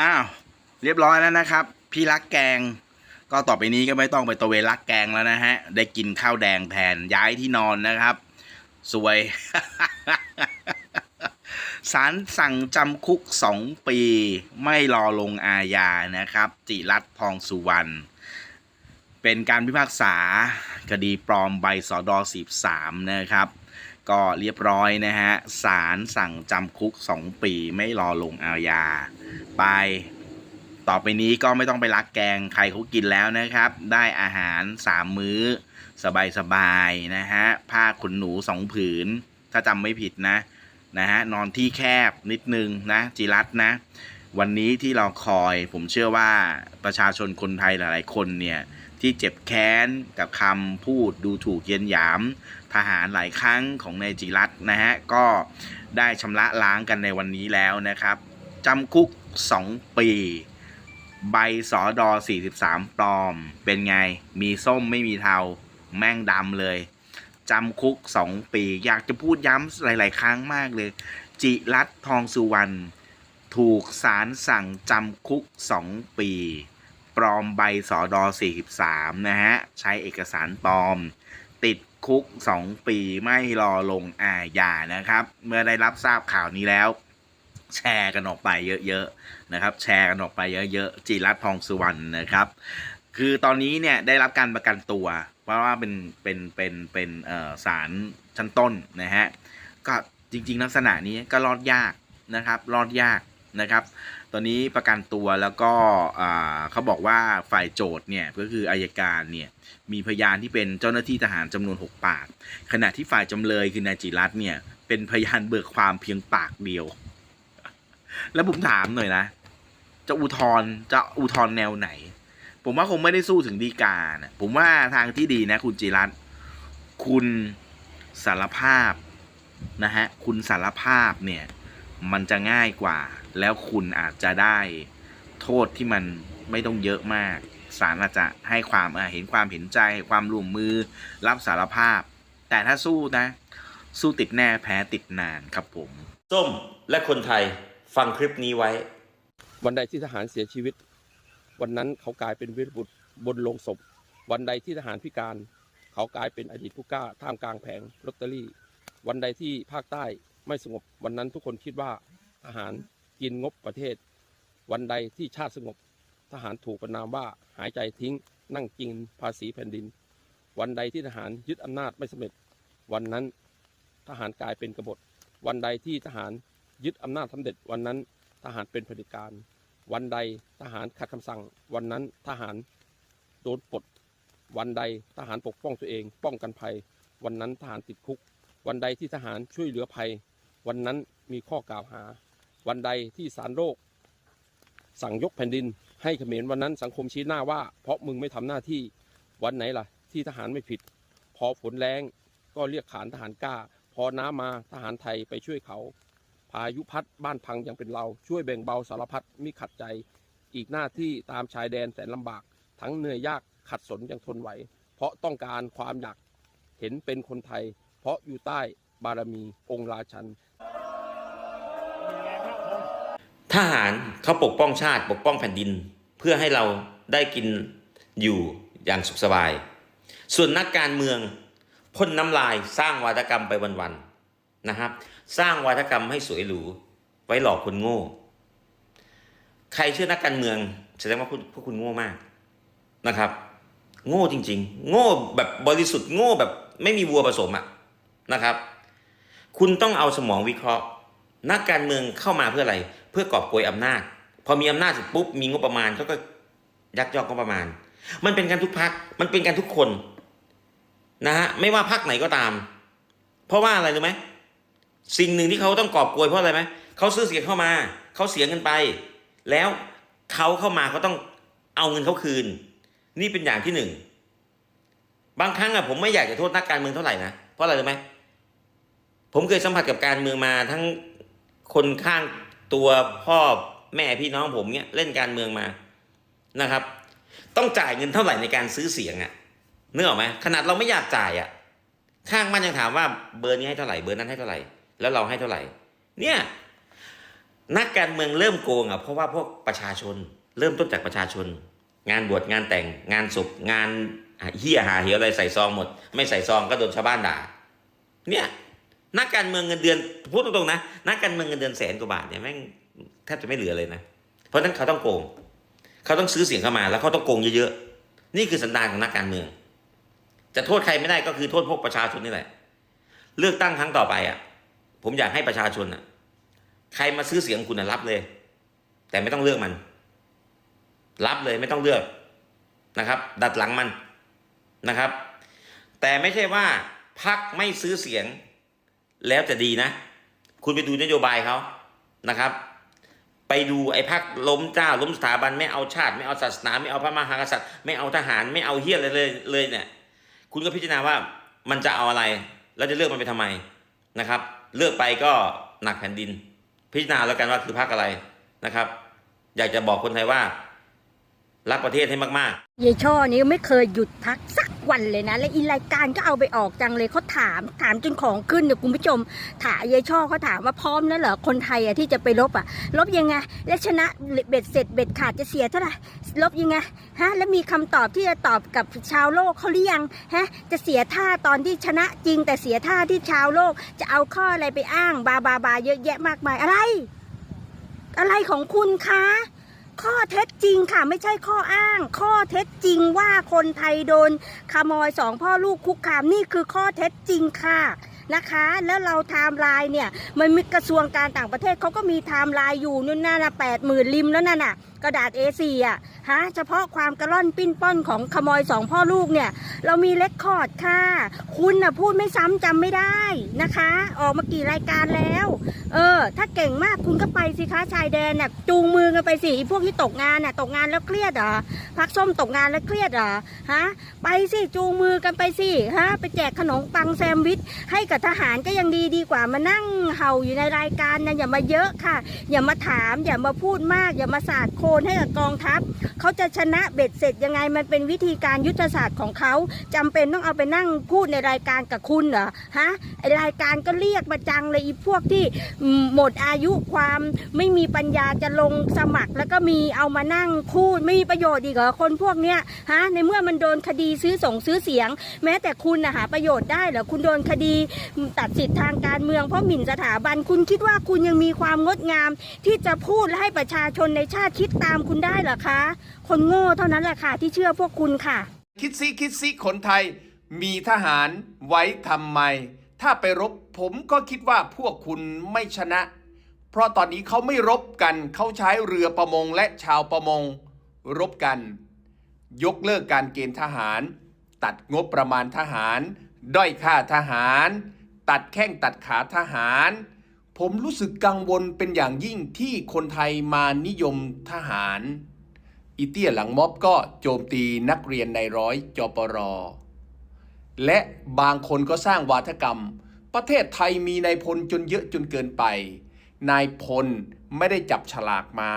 อ้าว เรียบร้อยแล้วนะครับ พี่รักแกง ก็ต่อไปนี้ก็ไม่ต้องไปตระเวนรักแกงแล้วนะฮะ ได้กินข้าวแดงแทนย้ายที่นอนนะครับ สวยศาลสั่งจำคุกสองปี ไม่รอลงอาญานะครับ จิรัตน์ทองสุวรรณเป็นการพิพากษาคดีปลอมใบสอดอ13นะครับ ก็เรียบร้อยนะฮะศาลสั่งจำคุก 2 ปีไม่รอลงอาญา ไป ต่อไปนี้ก็ไม่ต้องไปรักแกงใครเขากินแล้วนะครับ ได้อาหาร3มื้อ สบายๆนะฮะผ้าขนหนูสองผืน ถ้าจำไม่ผิดนะนะฮะนอนที่แคบนิดนึงนะจิรัตน์นะ วันนี้ที่เราคอยผมเชื่อว่าประชาชนคนไทยหลาย ๆ คนเนี่ยที่เจ็บแค้นกับคำพูดดูถูกเย็นหยาม ทหารหลายครั้งของนายจิรัตน์นะฮะ ก็ได้ชำระล้างกันในวันนี้แล้วนะครับจำคุก 2 ปี ใบสอดอ 43 ปลอม เป็นไง มีส้มไม่มีเทา แม่งดำเลยจำคุก 2 ปี อยากจะพูดย้ำหลาย ๆ ครั้งมากเลย จิรัตทองสุวรรณถูกศาลสั่งจำคุก 2 ปี ปลอมใบสอดอ 43 นะฮะ ใช้เอกสารปลอม ติดคุก 2 ปีไม่รอลงอาญานะครับ เมื่อได้รับทราบข่าวนี้แล้ว แชร์กันออกไปเยอะๆนะครับ แชร์กันออกไปเยอะๆจิรัตทองสุวรรณนะครับ คือตอนนี้เนี่ยได้รับการประกันตัว เพราะว่าเป็นเป็นเป็นเป็นเอ่อศาลชั้นต้นนะฮะก็จริง ๆ ลักษณะนี้ก็รอดยากนะครับ รอดยากนะครับ ตอนนี้ประกันตัวแล้วก็เขาบอกว่าฝ่ายโจทย์เนี่ยก็คืออายการเนี่ยมีพยานที่เป็นเจ้าหน้าที่ทหารจำนวน 6 ปาก ขณะที่ฝ่ายจำเลยคือนายจิรัตเนี่ยเป็นพยานเบิกความเพียงปากเดียว แล้วผมถามหน่อยนะ จะอุทธรจะอุทธรแนวไหน ผมว่าคงไม่ได้สู้ถึงดีกานะผมว่าทางที่ดีนะ คุณจิรัตคุณสารภาพนะฮะ คุณสารภาพเนี่ย มันจะง่ายกว่า แล้วคุณอาจจะได้โทษที่มันไม่ต้องเยอะมากศาลอาจจะให้ความเห็นความเห็นใจความร่วมมือรับสารภาพ แต่ถ้าสู้นะ สู้ติดแน่แพ้ติดนานครับผม ส้มและคนไทย ฟังคลิปนี้ไว้ วันใดที่ทหารเสียชีวิต วันนั้นเขากลายเป็นวีรบุตรบนโลงศพ วันใดที่ทหารพิการ เขากลายเป็นอดีตผู้กล้าท่ามกลางแผงลอตเตอรี่ วันใดที่ภาคใต้ไม่สงบ วันนั้นทุกคนคิดว่าทหารกินงบประเทศ วันใดที่ชาติสงบ ทหารถูกประนามว่าหายใจทิ้ง นั่งกินภาษีแผ่นดิน วันใดที่ทหารยึดอำนาจไม่สำเร็จ วันนั้นทหารกลายเป็นกบฏ วันใดที่ทหาร ยึดอำนาจสำเร็จวันนั้นทหารเป็นเผด็จการ วันใดทหารขัดคำสั่ง วันนั้นทหารโดนปลดวันใดทหารปกป้องตัวเอง ป้องกันภัย วันนั้นทหารติดคุก วันใดที่ทหารช่วยเหลือภัย วันนั้นมีข้อกล่าวหา วันใดที่ศาลโลก สั่งยกแผ่นดิน ให้เขมรวันนั้นสังคมชี้หน้าว่า เพราะมึงไม่ทำหน้าที่วันไหนล่ะ ที่ทหารไม่ผิด พอฝนแรงก็เรียกขานทหารกล้า พอน้ำมาทหารไทยไปช่วยเขา พายุพัดบ้านพังยังเป็นเราช่วยแบ่งเบาสารพัดมิขัดใจ อีกหน้าที่ตามชายแดนแสนลำบาก ทั้งเหนื่อยยากขัดสนยังทนไหว เพราะต้องการความอยากเห็นเป็นคนไทย เพราะอยู่ใต้บารมีองค์ราชัน ทหารเขาปกป้องชาติปกป้องแผ่นดิน เพื่อให้เราได้กินอยู่อย่างสุขสบาย ส่วนนักการเมืองพ่นน้ำลายสร้างวาทกรรมไปวันๆนะครับ สร้างวาทกรรมให้สวยหรู ไว้หลอกคนโง่ ใครเชื่อนักการเมืองแสดงว่าพวกพวกคุณโง่มากนะครับ โง่จริง ๆ โง่แบบบริสุทธิ์โง่แบบไม่มีวัวผสมอะนะครับ คุณต้องเอาสมองวิเคราะห์ นักการเมืองเข้ามาเพื่ออะไร เพื่อกอบโกยอำนาจ พอมีอำนาจเสร็จปุ๊บมีงบประมาณเขาก็ยักยอกงบประมาณ มันเป็นการทุกพักมันเป็นการทุกคนนะฮะไม่ว่าพักไหนก็ตาม เพราะว่าอะไรรู้ไหม สิ่งหนึ่งที่เขาต้องกอบโกยเพราะอะไรไหมเขาซื้อเสียงเข้ามาเขาเสียเงินไป แล้วเขาเข้ามาเขาต้องเอาเงินเขาคืน นี่เป็นอย่างที่หนึ่งบางครั้งอะผมไม่อยากจะโทษนักการเมืองเท่าไหร่นะเพราะอะไรรู้ไหมผมเคยสัมผัสกับการเมืองมาทั้งคนข้างตัวพ่อแม่พี่น้องผมเนี่ยเล่นการเมืองมานะครับ ต้องจ่ายเงินเท่าไหร่ในการซื้อเสียงอะนึกออกไหมขนาดเราไม่อยากจ่ายอะข้างบ้านยังถามว่าเบอร์นี้ให้เท่าไหร่เบอร์นั้นให้เท่าไหร่ แล้วเราให้เท่าไหร่ เนี่ยนักการเมืองเริ่มโกงอะเพราะว่าพวกประชาชน เริ่มต้นจากประชาชน งานบวชงานแต่งงานศพงานเฮียหาเหวอะไรใส่ซองหมด ไม่ใส่ซองก็โดนชาวบ้านด่า เนี่ยนักการเมืองเงินเดือนพูดตรงๆนะนักการเมืองเงินเดือนแสนกว่าบาทเนี่ยแม่งแทบจะไม่เหลือเลยนะ เพราะนั้นเขาต้องโกง เขาต้องซื้อเสียงเข้ามา แล้วเขาต้องโกงเยอะๆนี่คือสันดานของนักการเมือง จะโทษใครไม่ได้ก็คือโทษพวกประชาชนนี่แหละ เลือกตั้งครั้งต่อไปอะ ผมอยากให้ประชาชนอะใครมาซื้อเสียงคุณน่ะรับเลย แต่ไม่ต้องเลือกมัน รับเลยไม่ต้องเลือกนะครับ ดัดหลังมันนะครับ แต่ไม่ใช่ว่าพักไม่ซื้อเสียง แล้วจะดีนะ คุณไปดูนโยบายเขานะครับ ไปดูไอ้พักล้มเจ้า ล้มสถาบันไม่เอาชาติ ไม่เอาศาสนา ไม่เอาพระมหากษัตริย์ ไม่เอาทหารไม่เอาเฮียอะไรเลยเลยเนี่ย คุณก็พิจารณาว่ามันจะเอาอะไร แล้วจะเลือกมันไปทำไมนะครับ เลือกไปก็หนักแผ่นดิน พิจารณาแล้วกันว่าคือพรรคอะไรนะครับ อยากจะบอกคนไทยว่า รักประเทศให้มากๆยายช่อนี้ไม่เคยหยุดพักสัก วันเลยนะ และอีรายการก็เอาไปออกจังเลยเขาถาม ถามจนของขึ้นเนี่ยคุณผู้ชม ถามยายช่อเขาถามว่าพร้อมแล้วเหรอคนไทยอะที่จะไปลบอะลบยังไง และชนะเบ็ดเสร็จเบ็ดขาดจะเสียเท่าไหร่ลบยังไงฮะแล้วมีคำตอบที่จะตอบกับชาวโลกเขาหรือยังฮะจะเสียท่าตอนที่ชนะจริง แต่เสียท่าที่ชาวโลก จะเอาข้ออะไรไปอ้าง บาบาบาเยอะแยะมากมายอะไร อะไรของคุณคะ ข้อเท็จจริงค่ะไม่ใช่ข้ออ้าง ข้อเท็จจริงว่าคนไทยโดนขโมยสองพ่อลูกคุกคามนี่คือข้อเท็จจริงค่ะนะคะ แล้วเราไทม์ไลน์เนี่ยมันมีกระทรวงการต่างประเทศเขาก็มีไทม์ไลน์อยู่นู่นน่ะแปดหมื่นริมแล้วนั่นน่ะ กระดาษ A4 อะฮะเฉพาะความกระล่อนปิ้นป้อนของขโมยสองพ่อลูกเนี่ย เรามีเลคคอร์ดค่ะ คุณน่ะพูดไม่ซ้ำจำไม่ได้นะคะ ออกมากี่รายการแล้ว เออ ถ้าเก่งมากคุณก็ไปสิคะชายแดนน่ะจูงมือกันไปสิพวกที่ตกงานน่ะตกงานแล้วเครียดเหรอพักส้มตกงานแล้วเครียดเหรอฮะไปสิจูงมือกันไปสิฮะไปแจกขนมปังแซมวิชให้กับทหารก็ยังดีดีกว่ามานั่งเห่าอยู่ในรายการนะอย่ามาเยอะค่ะ อย่ามาถาม อย่ามาพูดมาก อย่ามาสาดโคนให้กับกองทัพเขาจะชนะเบ็ดเสร็จยังไงมันเป็นวิธีการยุทธศาสตร์ของเขาจำเป็นต้องเอาไปนั่งพูดในรายการกับคุณเหรอฮะไอรายการก็เรียกมาจังเลยอีพวกที่หมดอายุความไม่มีปัญญาจะลงสมัคร แล้วก็มีเอามานั่งพูดไม่มีประโยชน์อีกเหรอคนพวกเนี้ยฮะในเมื่อมันโดนคดีซื้อส่งซื้อเสียง แม้แต่คุณนะหาประโยชน์ได้เหรอคุณโดนคดีตัดสิทธิทางการเมืองเพราะหมิ่นสถาบันคุณคิดว่าคุณยังมีความงดงามที่จะพูดและให้ประชาชนในชาติคิดตามคุณได้เหรอคะ คนโง่เท่านั้นแหละค่ะ ที่เชื่อพวกคุณค่ะ คิดซิคิดซิคนไทย มีทหารไว้ทำไม ถ้าไปรบผมก็คิดว่าพวกคุณไม่ชนะ เพราะตอนนี้เขาไม่รบกันเขาใช้เรือประมงและชาวประมง รบกัน ยกเลิกการเกณฑ์ทหาร ตัดงบประมาณทหาร ด้อยค่าทหาร ตัดแข้งตัดขาทหาร ผมรู้สึกกังวลเป็นอย่างยิ่งที่คนไทยมานิยมทหารอีเตี้ยหลังม็อบก็โจมตีนักเรียนในร้อยจปร และบางคนก็สร้างวาทกรรม ประเทศไทยมีนายพลจนเยอะจนเกินไป นายพลไม่ได้จับฉลากมา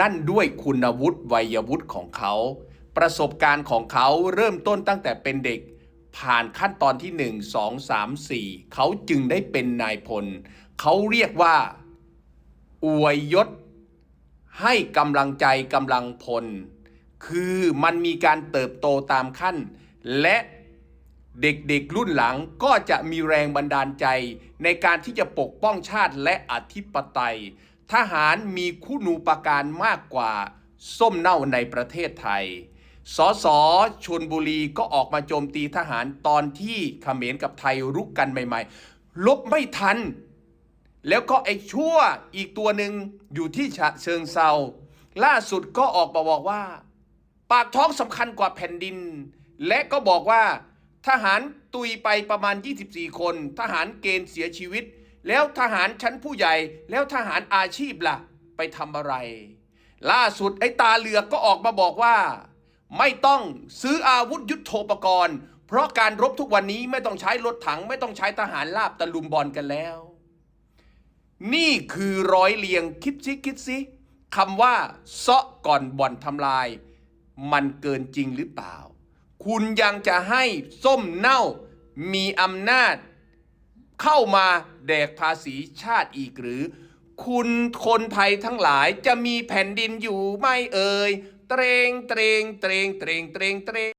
นั่นด้วยคุณวุฒิวัยวุฒิของเขา ประสบการณ์ของเขาเริ่มต้นตั้งแต่เป็นเด็ก ผ่านขั้นตอนที่ 1 2 3 4 เขาจึงได้เป็นนายพล เขาเรียกว่า อวยยศ ให้กำลังใจกำลังพล คือมันมีการเติบโตตามขั้น และเด็กๆรุ่นหลังก็จะมีแรงบันดาลใจ ในการที่จะปกป้องชาติและอธิปไตย ทหารมีคุณูปการมากกว่า ส้มเน่าในประเทศไทย สสชนบุรีก็ออกมาโจมตีทหารตอนที่เขมรกับไทยรุกกันใหม่ๆ ลบไม่ทัน แล้วก็ไอ้ชั่วอีกตัวหนึ่งอยู่ที่ฉะเชิงเซาล่าสุดก็ออกมาบอกว่า ปากท้องสำคัญกว่าแผ่นดิน และก็บอกว่า ทหารตุยไปประมาณ 24 คน ทหารเกณฑ์เสียชีวิต แล้วทหารชั้นผู้ใหญ่ แล้วทหารอาชีพล่ะ ไปทำอะไร ล่าสุดไอ้ตาเหลือกก็ออกมาบอกว่า ไม่ต้องซื้ออาวุธยุโทโธปกรณ์ เพราะการรบทุกวันนี้ไม่ต้องใช้รถถังไม่ต้องใช้ทหารลาบตะลุมบอลกันแล้ว นี่คือร้อยเรียงคิดซิคิดซิคำว่าเซาะก่อนบ่อนทำลาย มันเกินจริงหรือเปล่า คุณยังจะให้ส้มเน่ามีอำนาจ เข้ามาแดกภาษีชาติอีกหรือ คุณคนไทยทั้งหลายจะมีแผ่นดินอยู่ไม่เอ่ยเตรงเตรงเตรงเตรงเตรงเตรง